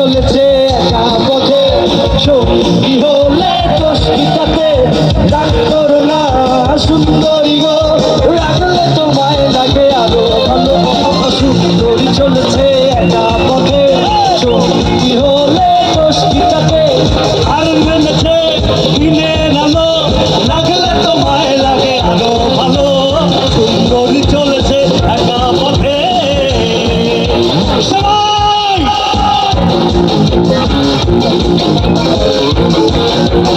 চলেছে একা পথে। সঙ্গী হলে দোষিতাতে রাগ করো না, সুন্দরী গো। রাখলে তোমায় লাগে আরও ভালো। সুন্দরী চলেছে একা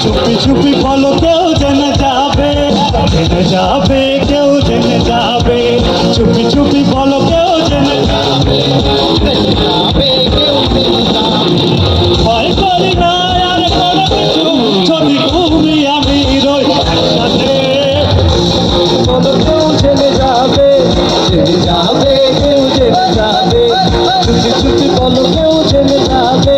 চুপি চুপি বলো কেউ জেনে যাবে জেনে যাবে, কেউ জেনে যাবে। চুপি চুপি বলো কেউ জেনে ভয় করি না আর কোনো কিছু, যদি তুমি আমি যাবে কেউ যাবে। চুপি চুপি বলো কেউ যাবে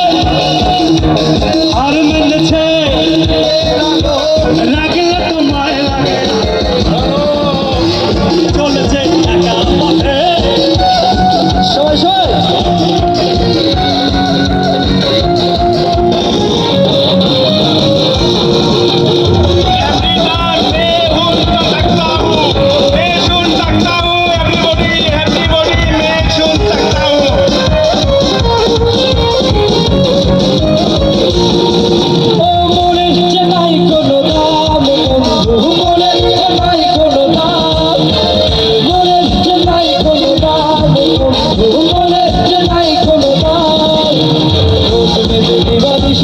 যদি বাদিস